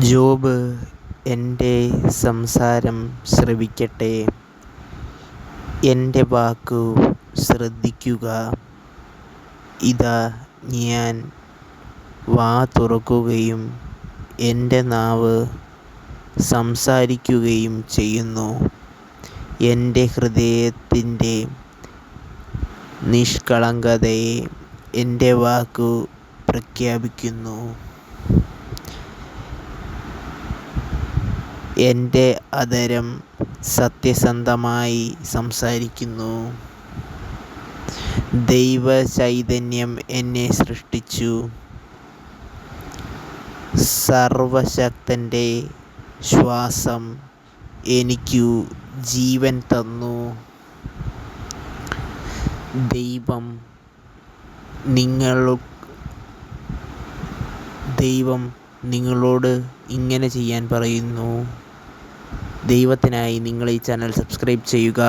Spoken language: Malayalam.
ജോബ് എന്റെ സംസാരം ശ്രവിക്കട്ടെ. എന്റെ വാക്കു ശ്രദ്ധിക്കുക. ഇതാ ഞാൻ വാ തുറക്കുകയും എന്റെ നാവ് സംസാരിക്കുകയും ചെയ്യുന്നു. എന്റെ ഹൃദയത്തിന്റെ നിഷ്കളങ്കതയെ എന്റെ വാക്കു പ്രഖ്യാപിക്കുന്നു. എന്റെ അധരം സത്യസന്ധമായി സംസാരിക്കുന്നു. ദൈവ ചൈതന്യം എന്നെ സൃഷ്ടിച്ചു. സർവശക്തന്റെ ശ്വാസം എനിക്കു ജീവൻ തന്നു. ദൈവം നിങ്ങളോട് ഇങ്ങനെ ചെയ്യാൻ പറയുന്നു. ദൈവത്തിനായി നിങ്ങൾ ഈ ചാനൽ സബ്സ്ക്രൈബ് ചെയ്യുക.